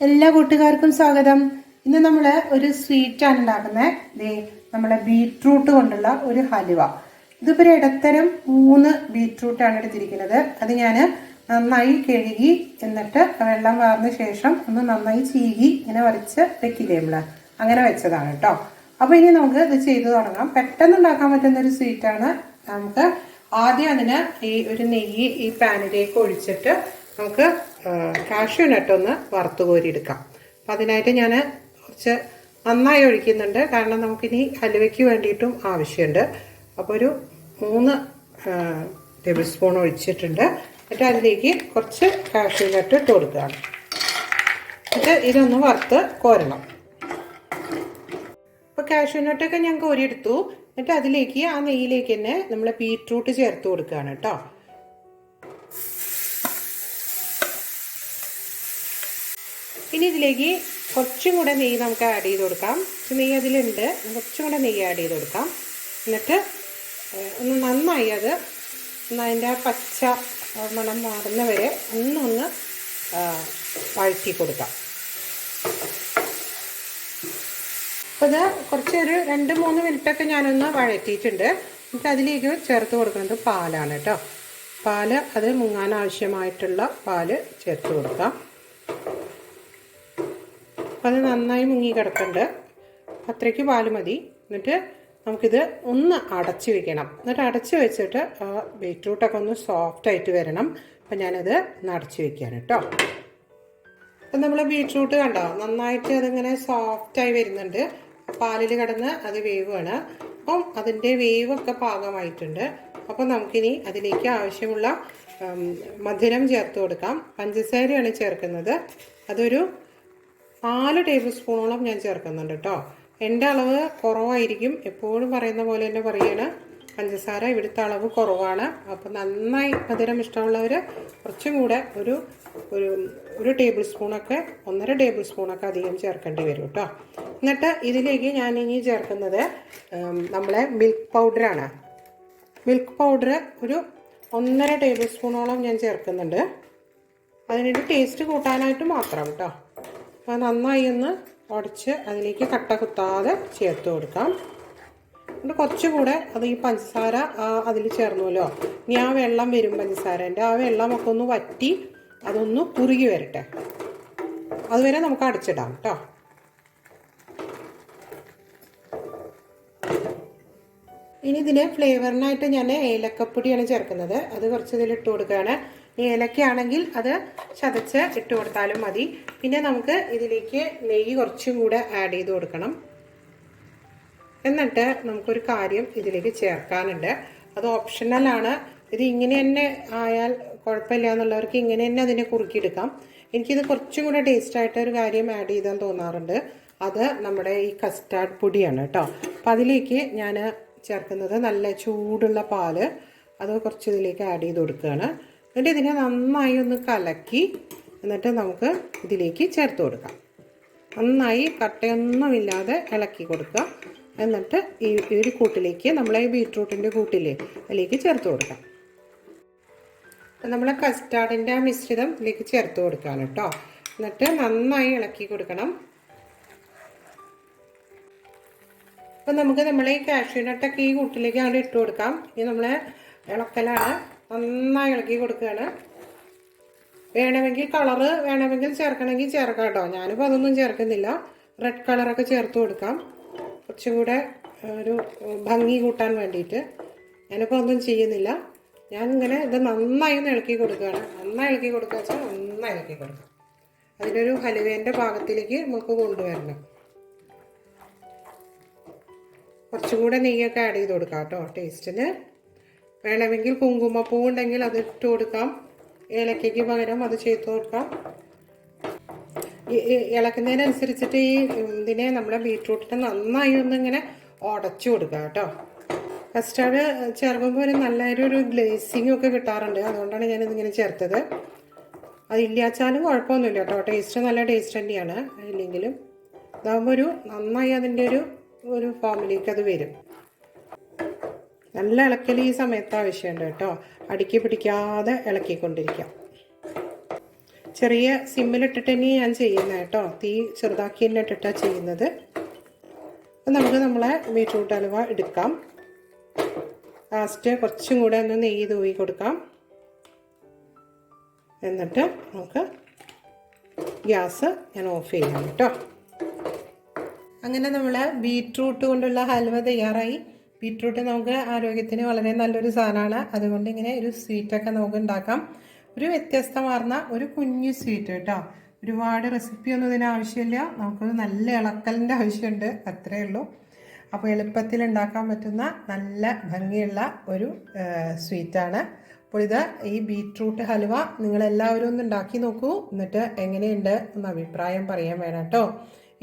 എല്ലാ കൂട്ടുകാർക്കും സ്വാഗതം. ഇന്ന് നമ്മൾ ഒരു സ്വീറ്റാണ് ഉണ്ടാക്കുന്നത് നമ്മളെ ബീട്രൂട്ട് കൊണ്ടുള്ള ഒരു ഹലുവ. ഇതിപ്പോൾ ഇടത്തരം മൂന്ന് ബീട്രൂട്ടാണ് എടുത്തിരിക്കുന്നത്. അത് ഞാൻ നന്നായി കഴുകി എന്നിട്ട് വെള്ളം വാർന്ന ശേഷം ഒന്ന് നന്നായി ചീകി ഇങ്ങനെ വരച്ച് വെക്കില്ലേ നമ്മൾ അങ്ങനെ വെച്ചതാണ് കേട്ടോ അപ്പോൾ ഇനി നമുക്ക് ഇത് ചെയ്തു തുടങ്ങാം. പെട്ടെന്ന് ഉണ്ടാക്കാൻ പറ്റുന്ന ഒരു സ്വീറ്റാണ് നമുക്ക് ആദ്യം അതിന് ഈ ഒരു നെയ്യ് ഈ പാനിലേക്ക് ഒഴിച്ചിട്ട് നമുക്ക് കാഷ്യൂ നട്ടൊന്ന് വറുത്ത് കോരിയെടുക്കാം. അപ്പം അതിനായിട്ട് ഞാൻ കുറച്ച് നന്നായി ഒഴിക്കുന്നുണ്ട്. കാരണം നമുക്കിനി ഹലുവയ്ക്ക് വേണ്ടിയിട്ടും ആവശ്യമുണ്ട്. അപ്പോൾ ഒരു മൂന്ന് ടേബിൾ സ്പൂൺ ഒഴിച്ചിട്ടുണ്ട്. എന്നിട്ട് അതിലേക്ക് കുറച്ച് കാഷ്യൂ നട്ട് ഇട്ട് കൊടുക്കുകയാണ്. എന്നിട്ട് ഇതൊന്ന് വറുത്ത് കോരണം. അപ്പോൾ കാഷ്യൂ നട്ടൊക്കെ ഞാൻ കോരിയെടുത്തു. എന്നിട്ട് അതിലേക്ക് ആ നെയ്യിലേക്ക് തന്നെ നമ്മൾ ബീറ്റ്റൂട്ട് ചേർത്ത് കൊടുക്കുകയാണ് കേട്ടോ. ഇനി ഇതിലേക്ക് കുറച്ചും കൂടെ നെയ്യ് നമുക്ക് ആഡ് ചെയ്ത് കൊടുക്കാം. നെയ്യ് അതിലുണ്ട്. കുറച്ചും കൂടെ നെയ്യ് ആഡ് ചെയ്ത് കൊടുക്കാം. എന്നിട്ട് ഒന്ന് നന്നായി അത് അതിന്റെ പച്ച മണം മാറുന്നവരെ ഒന്നൊന്ന് വഴറ്റി കൊടുക്കാം. അപ്പോൾ ഇത് കുറച്ചൊരു രണ്ട് മൂന്ന് മിനിറ്റൊക്കെ ഞാനൊന്ന് വഴറ്റിയിട്ടുണ്ട്. എന്നിട്ട് അതിലേക്ക് ചേർത്ത് കൊടുക്കുന്നത് പാലാണ് കേട്ടോ. പാൽ അത് മുങ്ങാൻ ആവശ്യമായിട്ടുള്ള പാൽ ചേർത്ത് കൊടുക്കാം. അപ്പോൾ അത് നന്നായി മുങ്ങി കിടക്കുന്നുണ്ട് അത്രയ്ക്ക് പാൽ മതി. എന്നിട്ട് നമുക്കിത് ഒന്ന് അടച്ച് വെക്കണം. എന്നിട്ട് അടച്ച് വെച്ചിട്ട് ബീറ്റ്റൂട്ടൊക്കെ ഒന്ന് സോഫ്റ്റ് ആയിട്ട് വരണം. അപ്പം ഞാനത് ഒന്ന് വെക്കുകയാണ് കേട്ടോ അപ്പം നമ്മൾ ബീറ്റ്റൂട്ട് കണ്ടോ? നന്നായിട്ട് അതിങ്ങനെ സോഫ്റ്റായി വരുന്നുണ്ട്. പാലിൽ കിടന്ന് അത് വേവാണ് അപ്പം അതിന്റെ വേവൊക്കെ പാകമായിട്ടുണ്ട്. അപ്പം നമുക്കിനി അതിലേക്ക് ആവശ്യമുള്ള മധുരം ചേർത്ത് കൊടുക്കാം. പഞ്ചസാരയാണ് ചേർക്കുന്നത്. അതൊരു നാല് ടേബിൾ സ്പൂണോളം ഞാൻ ചേർക്കുന്നുണ്ട് കേട്ടോ. എന്റെ അളവ് കുറവായിരിക്കും. എപ്പോഴും പറയുന്ന പോലെ തന്നെ പറയുകയാണ് പഞ്ചസാര ഇവിടുത്തെ അളവ് കുറവാണ്. അപ്പോൾ നന്നായി മധുരം ഇഷ്ടമുള്ളവർ കുറച്ചും കൂടെ ഒരു ഒരു ഒരു ടേബിൾ സ്പൂണൊക്കെ ഒന്നര ടേബിൾ സ്പൂണൊക്കെ അധികം ചേർക്കേണ്ടി വരും കേട്ടോ. എന്നിട്ട് ഇതിലേക്ക് ഞാൻ ഇനി ചേർക്കുന്നത് നമ്മളെ മിൽക്ക് പൗഡറാണ്. മിൽക്ക് പൗഡർ ഒരു ഒന്നര ടേബിൾ സ്പൂണോളം ഞാൻ ചേർക്കുന്നുണ്ട്. അതിനൊരു ടേസ്റ്റ് കൂട്ടാനായിട്ട് മാത്രം കേട്ടോ. അപ്പോൾ നന്നായി ഒന്ന് ഉടച്ച് അതിലേക്ക് കട്ട കുത്താതെ ചേർത്ത് കൊടുക്കാം. എന്നിട്ട് കുറച്ചുകൂടെ അത് ഈ പഞ്ചസാര അതിൽ ചേർന്നല്ലോ. ഇനി ആ വെള്ളം വരും പഞ്ചസാരന്റെ. ആ വെള്ളമൊക്കെ ഒന്ന് വറ്റി അതൊന്ന് കുറുകി വരട്ടെ. അതുവരെ നമുക്ക് അടച്ചിടാം കേട്ടോ. ഇനി ഇതിന് ഫ്ലേവറിനായിട്ട് ഞാൻ ഏലക്കപ്പൊടിയാണ് ചേർക്കുന്നത്. അത് കുറച്ച് ഇതിൽ ഇട്ട് കൊടുക്കുകയാണ്. ഏലക്കയാണെങ്കിൽ അത് ചതച്ച് ഇട്ട് കൊടുത്താലും മതി. പിന്നെ നമുക്ക് ഇതിലേക്ക് നെയ്യ് കുറച്ചും കൂടെ ആഡ് ചെയ്ത് കൊടുക്കണം. എന്നിട്ട് നമുക്കൊരു കാര്യം ഇതിലേക്ക് ചേർക്കാനുണ്ട്. അത് ഓപ്ഷണലാണ് ഇത് ഇങ്ങനെ തന്നെ ആയാൽ കുഴപ്പമില്ല എന്നുള്ളവർക്ക് ഇങ്ങനെ തന്നെ അതിനെ കുറുക്കിയെടുക്കാം. എനിക്കിത് കുറച്ചും കൂടെ ടേസ്റ്റായിട്ട് ഒരു കാര്യം ആഡ് ചെയ്താൽ തോന്നാറുണ്ട്. അത് നമ്മുടെ ഈ കസ്റ്റാർഡ് പൊടിയാണ് കേട്ടോ. അപ്പം അതിലേക്ക് ഞാൻ ചേർക്കുന്നത് നല്ല ചൂടുള്ള പാൽ. അത് കുറച്ച് ഇതിലേക്ക് ആഡ് ചെയ്ത് കൊടുക്കുകയാണ്. എന്നിട്ട് ഇതിനെ നന്നായി ഒന്ന് കലക്കി എന്നിട്ട് നമുക്ക് ഇതിലേക്ക് ചേർത്ത് കൊടുക്കാം. നന്നായി കട്ടയൊന്നുമില്ലാതെ ഇളക്കി കൊടുക്കുക. എന്നിട്ട് ഈ ഒരു കൂട്ടിലേക്ക് നമ്മളെ ഈ ബീട്രൂട്ടിന്റെ കൂട്ടില്ലേ അതിലേക്ക് ചേർത്ത് കൊടുക്കാം. നമ്മളെ കസ്റ്റാർഡിന്റെ ആ മിശ്രിതം ഇതിലേക്ക് ചേർത്ത് കൊടുക്കാം കേട്ടോ. എന്നിട്ട് നന്നായി ഇളക്കി കൊടുക്കണം. അപ്പം നമുക്ക് നമ്മളെ ഈ കാഷ്യൂ നട്ടൊക്കെ ഈ കൂട്ടിലേക്ക് അങ്ങോട്ട് ഇട്ട് കൊടുക്കാം. ഇനി നമ്മളെ ഇളക്കലാണ്. നന്നായി ഇളക്കി കൊടുക്കുകയാണ്. വേണമെങ്കിൽ കളറ് വേണമെങ്കിൽ ചേർക്കണമെങ്കിൽ ചേർക്കാം കേട്ടോ. ഞാനിപ്പോൾ അതൊന്നും ചേർക്കുന്നില്ല. റെഡ് കളറൊക്കെ ചേർത്ത് കൊടുക്കാം. കുറച്ചും കൂടെ ഒരു ഭംഗി കൂട്ടാൻ വേണ്ടിയിട്ട്. ഞാനിപ്പോൾ ഒന്നും ചെയ്യുന്നില്ല. ഞാൻ ഇങ്ങനെ ഇത് നന്നായി ഒന്ന് ഇളക്കി കൊടുക്കുകയാണ്. നന്നായി ഇളക്കി കൊടുക്കുക വെച്ചാൽ നന്നായി ഇളക്കി കൊടുക്കാം. അതിനൊരു ഹലുവേന്റെ ഭാഗത്തിലേക്ക് നമുക്ക് കൊണ്ടുവരണം. കുറച്ചും കൂടെ നെയ്യൊക്കെ ആഡ് ചെയ്ത് കൊടുക്കാം കേട്ടോ. ടേസ്റ്റിന് വേണമെങ്കിൽ കുങ്കുമപ്പൂ ഉണ്ടെങ്കിൽ അത് ഇട്ട് കൊടുക്കാം. ഏലക്കയ്ക്ക് പകരം അത് ചേർത്ത് കൊടുക്കാം. ഇളക്കുന്നതിനനുസരിച്ചിട്ട് ഈ ഇതിനെ നമ്മുടെ ബീട്രൂട്ടിനെ നന്നായി ഒന്നിങ്ങനെ ഉടച്ചു കൊടുക്കുക കേട്ടോ. കസ്റ്റാർഡ് ചേർക്കുമ്പോൾ ഒരു നല്ലൊരു ഒരു ഗ്ലേസിങ് ഒക്കെ കിട്ടാറുണ്ട്. അതുകൊണ്ടാണ് ഞാനിതിങ്ങനെ ചേർത്തത്. അതില്ലാച്ചാലും കുഴപ്പമൊന്നുമില്ല കേട്ടോ. ടേസ്റ്റ് നല്ല ടേസ്റ്റ് തന്നെയാണ്. ഇല്ലെങ്കിലും ഇതാകുമ്പോൾ ഒരു നന്നായി അതിന്റെ ഒരു ഒരു ഫോമിലേക്ക് അത് വരും. നല്ല ഇളക്കൽ ഈ സമയത്ത് ആവശ്യമുണ്ട് കേട്ടോ. അടുക്കി പിടിക്കാതെ ഇളക്കിക്കൊണ്ടിരിക്കാം. ചെറിയ സിമ്മിലിട്ടിട്ട് തന്നെ ഞാൻ ചെയ്യുന്നത് കേട്ടോ. തീ ചെറുതാക്കി തന്നെ ഇട്ടിട്ടാണ് ചെയ്യുന്നത്. നമുക്ക് നമ്മളെ ബീറ്റ്റൂട്ട് ഹലുവ എടുക്കാം. ലാസ്റ്റ് കുറച്ചും കൂടെ ഒന്ന് നെയ്യ് തൂവി കൊടുക്കാം. എന്നിട്ട് നമുക്ക് ഗ്യാസ് ഞാൻ ഓഫ് ചെയ്യാം കേട്ടോ. അങ്ങനെ നമ്മൾ ബീറ്റ്റൂട്ട് കൊണ്ടുള്ള ഹൽവ തയ്യാറായി. ബീട്രൂട്ട് നമുക്ക് ആരോഗ്യത്തിന് വളരെ നല്ലൊരു സാധനമാണ്. അതുകൊണ്ട് ഇങ്ങനെ ഒരു സ്വീറ്റൊക്കെ നമുക്ക് ഉണ്ടാക്കാം. ഒരു വ്യത്യസ്തമാർന്ന ഒരു കുഞ്ഞു സ്വീറ്റ് കേട്ടോ. ഒരുപാട് റെസിപ്പി ഒന്നും ഇതിന് ആവശ്യമില്ല. നമുക്കൊരു നല്ല ഇളക്കലിന്റെ ആവശ്യമുണ്ട്. അത്രയേ ഉള്ളൂ. അപ്പോൾ എളുപ്പത്തിൽ ഉണ്ടാക്കാൻ പറ്റുന്ന നല്ല ഭംഗിയുള്ള ഒരു സ്വീറ്റാണ് അപ്പോൾ ഇത് ഈ ബീട്രൂട്ട് ഹലുവ നിങ്ങളെല്ലാവരും ഒന്ന് ഉണ്ടാക്കി നോക്കൂ. എന്നിട്ട് എങ്ങനെയുണ്ട് എന്ന് അഭിപ്രായം പറയാൻ വേണം കേട്ടോ.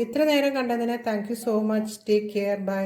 ഇത്ര നേരം കണ്ടതിന് thank so much take care bye